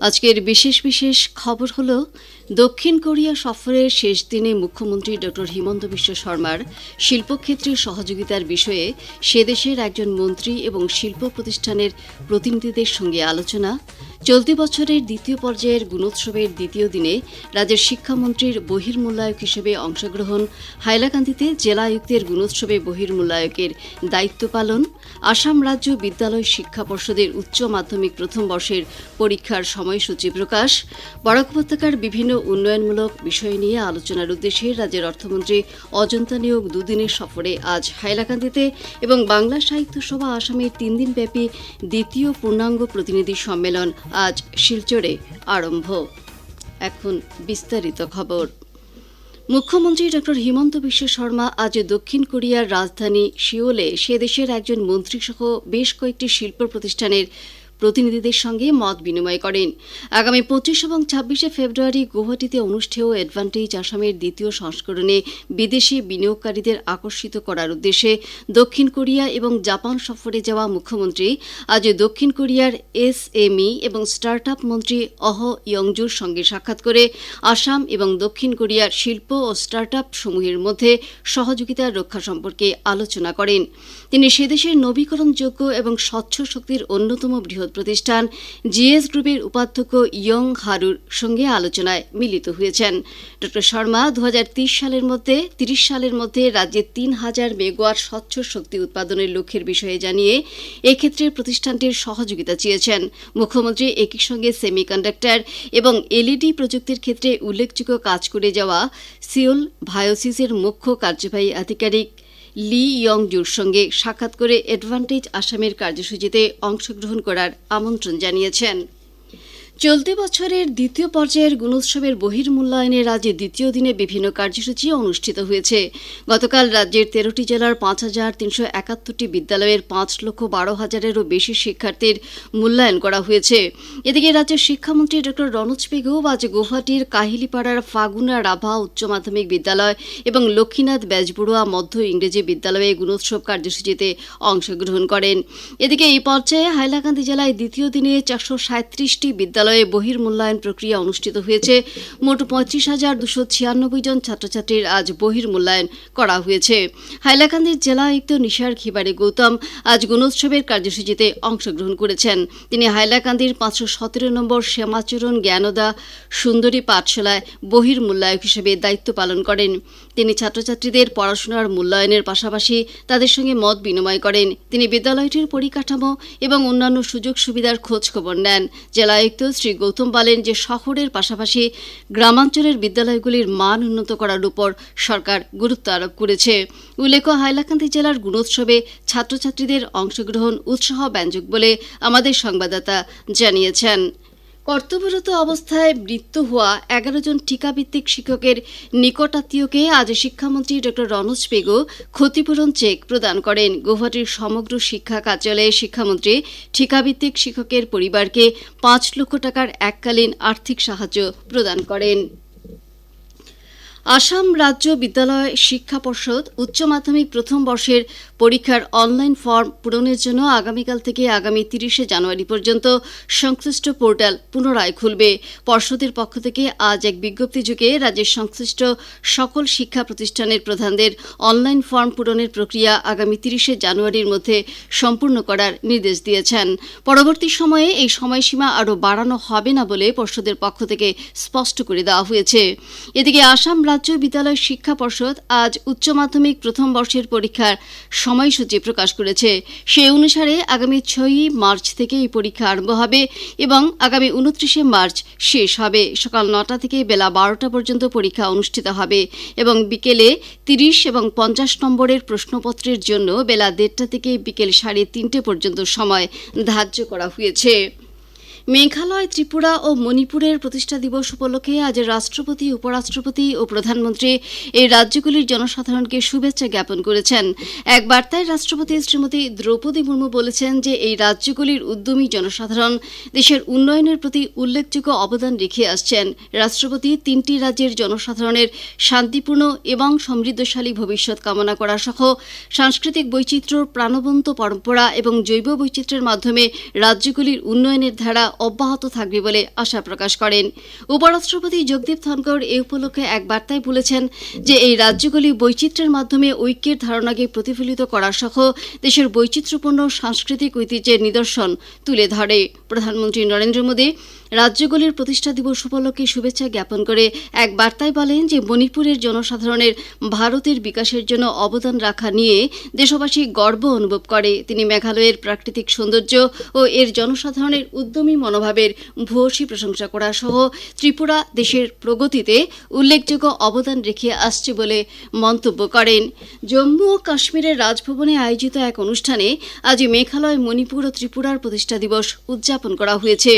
আজকের বিশেষ বিশেষ খবর হল, দক্ষিণ কোরিয়া সফরের শেষ দিনে মুখ্যমন্ত্রী ড হিমন্ত বিশ্ব শর্মার শিল্পক্ষেত্রে সহযোগিতার বিষয়ে সে দেশের একজন মন্ত্রী এবং শিল্প প্রতিষ্ঠানের প্রতিনিধিদের সঙ্গে আলোচনা, চলতি বছরের দ্বিতীয় পর্যায়ের গুণোৎসবের দ্বিতীয় দিনে রাজ্যের শিক্ষামন্ত্রীর বহির্মূল্যায়ক হিসেবে অংশগ্রহণ, হাইলাকান্দিতে জেলা আয়ুক্তের গুণোৎসবে বহির্মূল্যায়কের দায়িত্ব পালন, আসাম রাজ্য বিদ্যালয় শিক্ষা পর্ষদের উচ্চ মাধ্যমিক প্রথম বর্ষের পরীক্ষার সময়সূচি প্রকাশ। বরাক উপত্যকার বিভিন্ন উন্নয়নমূলক বিষয় নিয়ে আলোচনার উদ্দেশ্যে রাজ্যের অর্থমন্ত্রী অজন্তা নিয়োগ দুদিনের সফরে আজ হাইলাকান্দিতে এবং বাংলা সাহিত্য সভা আসামের তিন দিনব্যাপী দ্বিতীয় পূর্ণাঙ্গ প্রতিনিধি সম্মেলন আজ শিলচরে আরম্ভ। এখন বিস্তারিত খবর। মুখ্যমন্ত্রী ড. হিমন্ত বিশ্ব শর্মা আজ দক্ষিণ কোরিয়ার রাজধানী সিওলে সে দেশের একজন মন্ত্রীসহ বেশ কয়েকটি শিল্প প্রতিষ্ঠানের প্রতিনিধিদের সঙ্গে মত বিনিময় করেন। আগামী পঁচিশ এবং ছাব্বিশে ফেব্রুয়ারি গুয়াহাটিতে অনুষ্ঠেয় অ্যাডভান্টেজ আসামের দ্বিতীয় সংস্করণে বিদেশি বিনিয়োগকারীদের আকর্ষিত করার উদ্দেশ্যে দক্ষিণ কোরিয়া এবং জাপান সফরে যাওয়া মুখ্যমন্ত্রী, আজ দক্ষিণ কোরিয়ার এস এসএমই এবং স্টার্ট আপ মন্ত্রী অহ ইয়ংজুর সঙ্গে সাক্ষাৎ করে আসাম এবং দক্ষিণ কোরিয়ার শিল্প ও স্টার্ট আপ সমূহের মধ্যে সহযোগিতা রক্ষা সম্পর্কে আলোচনা করেন। তিনি সেদেশের নবীকরণযোগ্য এবং স্বচ্ছ শক্তির অন্যতম বৃহৎ প্রতিষ্ঠান জিএস গ্রুপের উপাধ্যক্ষ ইয়ং হারুর সঙ্গে আলোচনায় মিলিত হয়েছেন। ড শর্মা দু হাজার ত্রিশ সালের মধ্যে তিরিশ সালের মধ্যে রাজ্যে তিন হাজার মেগাওয়াট স্বচ্ছ শক্তি উৎপাদনের লক্ষ্যের বিষয়ে জানিয়ে এক্ষেত্রে প্রতিষ্ঠানটির সহযোগিতা চেয়েছেন। মুখ্যমন্ত্রী একই সঙ্গে সেমিকন্ডাক্টর এবং এলইডি প্রযুক্তির ক্ষেত্রে উল্লেখযোগ্য কাজ করে যাওয়া সিওল ভায়োসিসের মুখ্য কার্যবাহী আধিকারিক লি ইয়ং জুর সঙ্গে সাক্ষাৎ করে অ্যাডভান্টেজ আসামের কার্যসূচিতে অংশগ্রহণ করার আমন্ত্রণ জানিয়েছেন। চলতি বছরের দ্বিতীয় পর্যায়ের গুণোৎসবের বহির্মূল্যায়নে রাজ্যে দ্বিতীয় দিনে বিভিন্ন কার্যসূচি অনুষ্ঠিত হয়েছে। গতকাল রাজ্যের তেরোটি জেলার পাঁচ হাজার তিনশো একাত্তরটি বিদ্যালয়ের পাঁচ লক্ষ বারো হাজারেরও বেশি শিক্ষার্থীর মূল্যায়ন করা হয়েছে। এদিকে রাজ্যের শিক্ষামন্ত্রী ড রনোজ পেগু আজ গুয়াহাটির কাহিলিপাড়ার ফাগুনা রাভা উচ্চ মাধ্যমিক বিদ্যালয় এবং লক্ষ্মীনাথ ব্যাজবড়ুয়া মধ্য ইংরেজি বিদ্যালয়ে গুণোৎসব কার্যসূচিতে অংশগ্রহণ করেন। এদিকে এই পর্যায়ে হাইলাকান্দি জেলায় দ্বিতীয় দিনে চারশো সাঁত্রিশটি বিদ্যালয় বিদ্যালয়ে বহির্মূল্যায়ন প্রক্রিয়া অনুষ্ঠিত হয়েছে। মোট পঁয়ত্রিশ হাজার দুশো ছিয়ানব্বই জন ছাত্রছাত্রীর আজ বহির্মূল্যায়ন করা হয়েছে। হাইলাকান্দির জেলা আয়ুক্ত নিশার খিবারে গৌতম আজ গুণোৎসবের কার্যসূচিতে অংশগ্রহণ করেছেন। তিনি হাইলাকান্দির পাঁচশো সতেরো নম্বর শ্যামাচরণ জ্ঞানদা সুন্দরী পাঠশালায় বহির্মূল্যায়ক হিসেবে দায়িত্ব পালন করেন। তিনি ছাত্রছাত্রীদের পড়াশোনার মূল্যায়নের পাশাপাশি তাদের সঙ্গে মত বিনিময় করেন। তিনি বিদ্যালয়টির পরিকাঠামো এবং অন্যান্য সুযোগ সুবিধার খোঁজ খবর নেন। জেলা আয়ুক্ত শ্রী গৌতম বলেন যে শহরের পাশাপাশি গ্রামাঞ্চলের বিদ্যালয়গুলির মান উন্নত করার উপর সরকার গুরুত্ব আরোপ করেছে। উল্লেখ্য, হাইলাকান্দি জেলার গুণোৎসবে ছাত্রছাত্রীদের অংশগ্রহণ উৎসাহ ব্যঞ্জক বলে আমাদের সংবাদদাতা জানিয়েছেন। কর্তব্যরত অবস্থায় মৃত্যু হওয়া এগারো জন টিকাভিত্তিক শিক্ষকের নিকটাত্মীয়কে আজ শিক্ষামন্ত্রী ড রনজ পেগো ক্ষতিপূরণ চেক প্রদান করেন। গৌহাটির সমগ্র শিক্ষা কার্যালয়ে শিক্ষামন্ত্রী ঠিকাভিত্তিক শিক্ষকের পরিবারকে পাঁচ লক্ষ টাকার এককালীন আর্থিক সাহায্য প্রদান করেন। আসাম রাজ্য বিদ্যালয় শিক্ষা পর্ষদ উচ্চ মাধ্যমিক প্রথম বর্ষের পরীক্ষার অনলাইন ফর্ম পূরণের জন্য আগামীকাল থেকে আগামী তিরিশে জানুয়ারি পর্যন্ত সংশ্লিষ্ট পোর্টাল পুনরায় খুলবে। পর্ষদের পক্ষ থেকে আজ এক বিজ্ঞপ্তি যুগে রাজ্যের সংশ্লিষ্ট সকল শিক্ষা প্রতিষ্ঠানের প্রধানদের অনলাইন ফর্ম পূরণের প্রক্রিয়া আগামী তিরিশে জানুয়ারির মধ্যে সম্পূর্ণ করার নির্দেশ দিয়েছেন। পরবর্তী সময়ে এই সময়সীমা আরও বাড়ানো হবে না বলে পর্ষদের পক্ষ থেকে স্পষ্ট করে দেওয়া হয়েছে। এদিকে আসাম রাজ্য বিদ্যালয় শিক্ষা পর্ষদ আজ উচ্চ মাধ্যমিক প্রথম বর্ষের পরীক্ষার সময়সূচি প্রকাশ করেছে। সে অনুসারে আগামী ছয়ই মার্চ থেকে এই পরীক্ষা আরম্ভ হবে এবং আগামী উনত্রিশে মার্চ শেষ হবে। সকাল নটা থেকে বেলা বারোটা পর্যন্ত পরীক্ষা অনুষ্ঠিত হবে এবং বিকেলে তিরিশ এবং পঞ্চাশ নম্বরের প্রশ্নপত্রের জন্য বেলা দেড়টা থেকে বিকেল সাড়ে তিনটে পর্যন্ত সময় ধার্য করা হয়েছে। মেঘালয়, ত্রিপুরা ও মণিপুরের প্রতিষ্ঠা দিবস উপলক্ষে আজ রাষ্ট্রপতি, উপরাষ্ট্রপতি ও প্রধানমন্ত্রী এই রাজ্যগুলির জনসাধারণকে শুভেচ্ছা জ্ঞাপন করেছেন। এক বার্তায় রাষ্ট্রপতি শ্রীমতী দ্রৌপদী মুর্মু বলেছেন যে, এই রাজ্যগুলির উদ্যমী জনসাধারণ দেশের উন্নয়নের প্রতি উল্লেখযোগ্য অবদান রেখে আসছেন। রাষ্ট্রপতি তিনটি রাজ্যের জনসাধারণের শান্তিপূর্ণ এবং সমৃদ্ধশালী ভবিষ্যৎ কামনা করা সহ সাংস্কৃতিক বৈচিত্র্য প্রাণবন্ত পরম্পরা এবং জৈব বৈচিত্র্যের মাধ্যমে রাজ্যগুলির উন্নয়নের ধারা অব্যাহত থাকবে বলে আশা প্রকাশ করেন। উপরাষ্ট্রপতি জগদীপ ধনকর এ উপলক্ষে এক বার্তায় বলেছেন যে, এই রাজ্যগুলি বৈচিত্র্যের মাধ্যমে ঐক্যের ধারণাকে প্রতিফলিত করা সহ দেশের বৈচিত্র্যপূর্ণ সাংস্কৃতিক ঐতিহ্যের নিদর্শন তুলে ধরে। প্রধানমন্ত্রী নরেন্দ্র মোদী রাজ্যগুলির প্রতিষ্ঠা দিবস উপলক্ষে শুভেচ্ছা জ্ঞাপন করে এক বার্তায় বলেন যে মণিপুরের জনসাধারণের ভারতের বিকাশের জন্য অবদান রাখা নিয়ে দেশবাসী গর্ব অনুভব করে। তিনি মেঘালয়ের প্রাকৃতিক সৌন্দর্য ও এর জনসাধারণের উদ্যমী মনোভাবের ভূয়সী প্রশংসা করা সহ ত্রিপুরা দেশের প্রগতিতে উল্লেখযোগ্য অবদান রেখে আসছে বলে মন্তব্য করেন। জম্মু ও কাশ্মীরের রাজভবনে আয়োজিত এক অনুষ্ঠানে আজ মেঘালয়, মণিপুর ও ত্রিপুরার প্রতিষ্ঠা দিবস উদযাপন করা হয়েছে।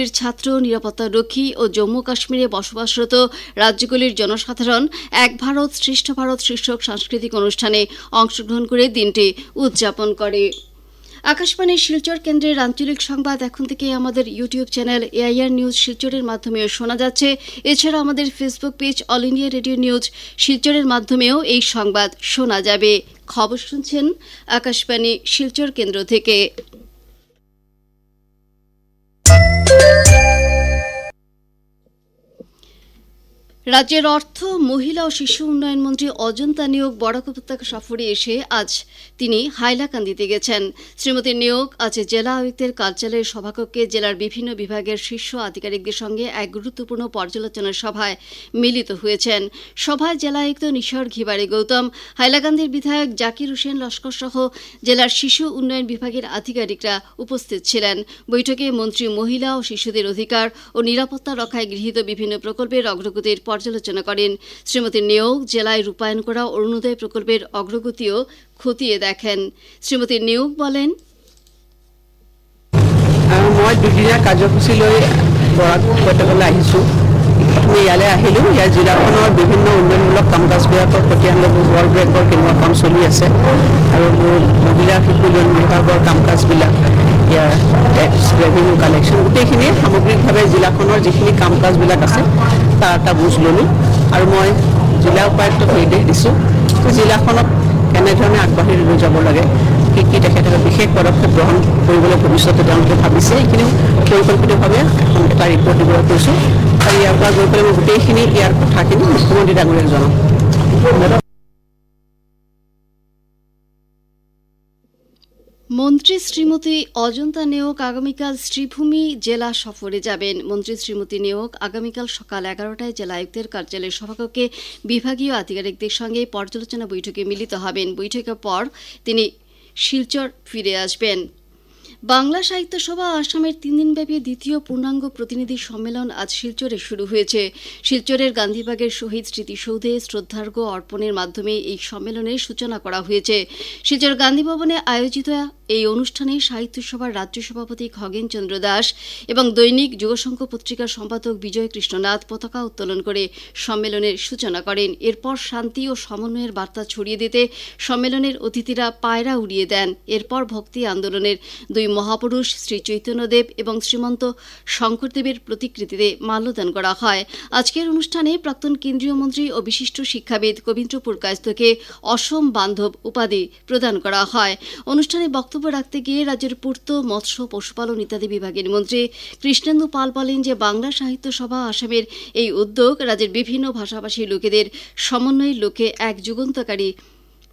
রাজ্যগুলির ছাত্র, নিরাপত্তা রক্ষী ও জম্মু কাশ্মীরে বসবাসরত রাজ্যগুলির জনসাধারণ এক ভারত, শ্রেষ্ঠ ভারত শীর্ষক সাংস্কৃতিক অনুষ্ঠানে অংশগ্রহণ করে দিনটি উদযাপন করে। আকাশবাণীর শিলচর কেন্দ্রের আঞ্চলিক সংবাদ এখন থেকে আমাদের ইউটিউব চ্যানেল এআইআর নিউজ শিলচরের মাধ্যমেও শোনা যাচ্ছে। এছাড়া আমাদের Facebook page All India Radio news শিলচরের মাধ্যমেও এই সংবাদ শোনা যাবে। খবর শুনছেন আকাশবাণী শিলচর কেন্দ্র থেকে। রাজ্যের অর্থ, মহিলা ও শিশু উন্নয়ন মন্ত্রী অজন্তা নিয়োগ, বরাক উপত্যকা সফরে এসে আজ তিনি হাইলাকান্দিতে গেছেন। শ্রীমতী নিয়োগ আজ জেলা আয়ুক্তের কার্যালয়ের সভাকক্ষে জেলার বিভিন্ন বিভাগের শীর্ষ আধিকারিকদের সঙ্গে এক গুরুত্বপূর্ণ পর্যালোচনা সভায় মিলিত হয়েছেন। সভায় জেলা আয়ুক্ত নিশর ঘিবারি গৌতম, হাইলাকান্দির বিধায়ক জাকির হোসেন লস্কর সহ জেলার শিশু উন্নয়ন বিভাগের আধিকারিকরা উপস্থিত ছিলেন। বৈঠকে মন্ত্রী মহিলা ও শিশুদের অধিকার ও নিরাপত্তা রক্ষায় গৃহীত বিভিন্ন প্রকল্পের অগ্রগতির পর্যালোচনা করেন। শ্রীমতী নিয়োগ জেলায় ৰূপায়ণ করা অরুণোদয় প্রকল্পের অগ্রগতিও খতিয়ে দেখেন। শ্রীমতী নিয়োগ বলেন মই দুদিনীয়া কাৰ্যসূচী লৈ বৰাক উপত্যকালৈ আহিছোঁ। প্ৰথমে ইয়ালৈ আহিলোঁ। ইয়াৰ জিলাখনৰ বিভিন্ন উন্নয়নমূলক কাম কাজবিলাকৰ প্ৰতি আমি ৱৰ্ল্ড বেংকৰ কেনেকুৱা কাম চলি আছে। আৰু মোৰ মহিলা, শিশু উন্নয়ন বিভাগৰ কাম কাজবিলাক ইয়াৰ টেক্স ৰেভিনিউ কালেকশ্যন গোটেইখিনি সামগ্ৰিকভাৱে জিলাখনৰ যিখিনি কাম কাজবিলাক আছে এটা বুজ ল'লোঁ আৰু মই জিলা উপায়ুক্তক নিৰ্দেশ দিছোঁ। জিলাখনক কেনেধৰণে আগবাঢ়ি লৈ যাব লাগে, কি কি তেখেতে বিশেষ পদক্ষেপ গ্ৰহণ কৰিবলৈ ভৱিষ্যতে তেওঁলোকে ভাবিছে এইখিনি পৰিকল্পিতভাৱে এখন এটা ৰিপৰ্ট দিবলৈ কৈছোঁ। আৰু ইয়াৰ পৰা গৈ পেলাই মই গোটেইখিনি ইয়াৰ কথাখিনি মুখ্যমন্ত্ৰী ডাঙৰীয়াক জনাম। মন্ত্রী শ্রীমতী অজন্তা নেওক আগামীকাল শ্রীভূমি জেলা সফরে যাবেন। মন্ত্রী শ্রীমতী নেওক আগামীকাল সকাল এগারোটায় জেলা আয়ুক্তের কার্যালয়ের সভাকক্ষে বিভাগীয় আধিকারিকদের সঙ্গে পর্যালোচনা বৈঠকে মিলিত হবেন। বৈঠকের পর তিনি শিলচর ফিরে আসবেন। বাংলা সাহিত্য সভা আসামের তিন দিনব্যাপী দ্বিতীয় পূর্ণাঙ্গ প্রতিনিধি সম্মেলন আজ শিলচরে শুরু হয়েছে। শিলচরের গান্ধীবাগের শহীদ স্মৃতিসৌধে শ্রদ্ধার্ঘ অর্পণের মাধ্যমে এই সম্মেলনের সূচনা করা হয়েছে। শিলচর গান্ধী ভবনে আয়োজিত এই অনুষ্ঠানে সাহিত্য সভার রাজ্য সভাপতি খগেন চন্দ্র দাস এবং দৈনিক যুগশঙ্খ পত্রিকার সম্পাদক বিজয় কৃষ্ণনাথ পতাকা উত্তোলন করে সম্মেলনের সূচনা করেন। এরপর শান্তি ও সমন্বয়ের বার্তা ছড়িয়ে দিতে সম্মেলনের অতিথিরা পায়রা উড়িয়ে দেন। এরপর ভক্তি আন্দোলনের দুই মহাপুরুষ শ্রী চৈতন্যদেব এবং শ্রীমন্ত শঙ্করদেবের প্রতিকৃতিতে মাল্যদান করা হয়। আজকের অনুষ্ঠানে প্রাক্তন কেন্দ্রীয় মন্ত্রী ও বিশিষ্ট শিক্ষাবিদ কবীন্দ্রপুর কায়স্থকে অসম বান্ধব উপাধি প্রদান করা হয়। অনুষ্ঠানে বক্তব্য রাখতে গিয়ে রাজ্যের পূর্ত মৎস্য, পশুপালন ইত্যাদি বিভাগের মন্ত্রী কৃষ্ণেন্দু পাল বলেন যে, বাংলা সাহিত্য সভা আসামের এই উদ্যোগ রাজ্যের বিভিন্ন ভাষাভাষী লোকেদের সমন্বয়ের লক্ষ্যে এক যুগান্তকারী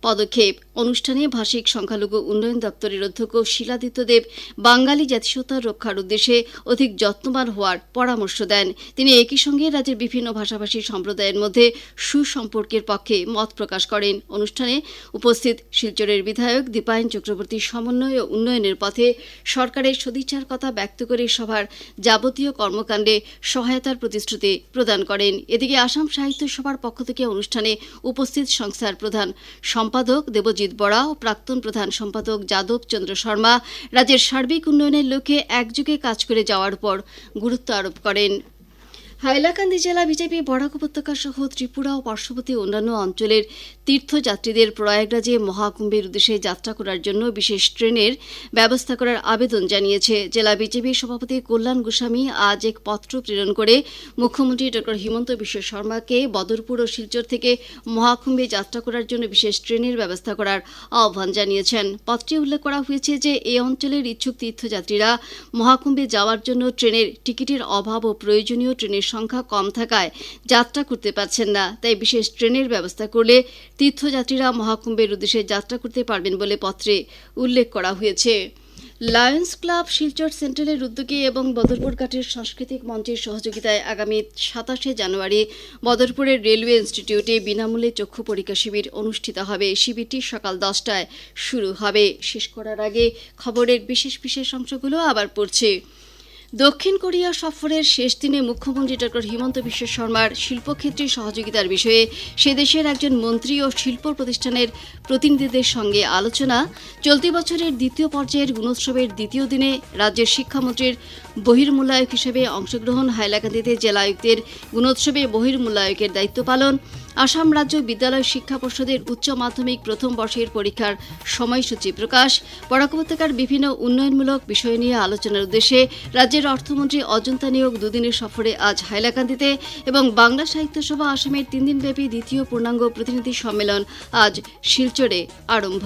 পদক্ষেপ। অনুষ্ঠানে ভাষিক সংখ্যালঘু উন্নয়ন দপ্তরের অধ্যক্ষ শিলাদিত্য দেব বাঙালি জাতিসত্তার রক্ষার উদ্দেশ্যে অধিক যত্নবান হওয়ার পরামর্শ দেন। তিনি একই সঙ্গে রাজ্যের বিভিন্ন ভাষাভাষী সম্প্রদায়ের মধ্যে সুসম্পর্কের পক্ষে মত প্রকাশ করেন। অনুষ্ঠানে উপস্থিত শিলচরের বিধায়ক দীপায়ন চক্রবর্তী সমন্বয় ও উন্নয়নের পথে সরকারের সদিচ্ছার কথা ব্যক্ত করে সভার যাবতীয় কর্মকাণ্ডে সহায়তার প্রতিশ্রুতি প্রদান করেন। এদিকে আসাম সাহিত্য সভার পক্ষ থেকে অনুষ্ঠানে উপস্থিত সংস্থার প্রধান সম্পাদক দেবজিৎ অজিত বড়া ও প্রাক্তন প্রধান সম্পাদক যাদব চন্দ্র শর্মা রাজ্যের সার্বিক উন্নয়নের লক্ষ্যে একযোগে কাজ করে যাওয়ার পর গুরুত্ব আরোপ করেন। হাইলাকান্দি জেলা বিজেপি বরাক উপত্যকা সহ ত্রিপুরা ও পার্শ্ববর্তী অন্যান্য অঞ্চলের তীর্থযাত্রীদের প্রয়াগরাজে মহাকুম্ভের উদ্দেশ্যে যাত্রা করার জন্য বিশেষ ট্রেনের ব্যবস্থা করার আবেদন জানিয়েছে জেলা বিজেপির সভাপতি কল্যাণ গোস্বামী। আজ এক পত্র প্রেরণ করে মুখ্যমন্ত্রী ড হিমন্ত বিশ্ব শর্মাকে বদরপুর ও শিলচর থেকে মহাকুম্ভে যাত্রা করার জন্য বিশেষ ট্রেনের ব্যবস্থা করার আহ্বান জানিয়েছেন। পত্রে উল্লেখ করা হয়েছে যে এই অঞ্চলের ইচ্ছুক তীর্থযাত্রীরা মহাকুম্ভে যাওয়ার জন্য ট্রেনের টিকিটের অভাব ও প্রয়োজনীয় ট্রেনের সংখ্যা কম থাকায় যাত্রা করতে পারছেন না। তাই বিশেষ ট্রেনের ব্যবস্থা করলে তীর্থযাত্রীরা মহাকুম্ভের উদ্দেশ্যে যাত্রা করতে পারবেন বলে পত্রে উল্লেখ করা হয়েছে। লায়ন্স ক্লাব শিলচর সেন্ট্রালের উদ্যোগে এবং বদরপুর ঘাটের সাংস্কৃতিক মঞ্চের সহযোগিতায় আগামী সাতাশে জানুয়ারি বদরপুরের রেলওয়ে ইনস্টিটিউটে বিনামূল্যে চক্ষু পরীক্ষা শিবির অনুষ্ঠিত হবে। শিবিরটি সকাল দশটায় শুরু হবে। শেষ করার আগে খবরের বিশেষ বিশেষ অংশগুলো আবার পড়ছে। দক্ষিণ কোরিয়া সফরের শেষ দিনে মুখ্যমন্ত্রী ডক্টর হিমন্ত বিশ্ব শর্মার শিল্পক্ষেত্রে সহযোগিতার বিষয়ে সে দেশের একজন মন্ত্রী ও শিল্প প্রতিষ্ঠানের প্রতিনিধিদের সঙ্গে আলোচনা। চলতি বছরের দ্বিতীয় পর্যায়ের গুণোৎসবের দ্বিতীয় দিনে রাজ্যের শিক্ষামন্ত্রীর বহির্মূল্যায়ক হিসেবে অংশগ্রহণ হাইলাকান্দিতে জেলা আয়ুক্তের গুণোৎসবে বহির্মূল্যায়কের দায়িত্ব পালন। আসাম রাজ্য বিদ্যালয় শিক্ষা পর্ষদের উচ্চ মাধ্যমিক প্রথম বর্ষের পরীক্ষার সময়সূচি প্রকাশ। বরাক উপত্যকার বিভিন্ন উন্নয়নমূলক বিষয় নিয়ে আলোচনার উদ্দেশ্যে রাজ্যের অর্থমন্ত্রী অজন্তা নিয়োগ দুদিনের সফরে আজ হাইলাকান্দিতে এবং বাংলা সাহিত্য সভা আসামের তিন দিনব্যাপী দ্বিতীয় পূর্ণাঙ্গ প্রতিনিধি সম্মেলন আজ শিলচরে আরম্ভ।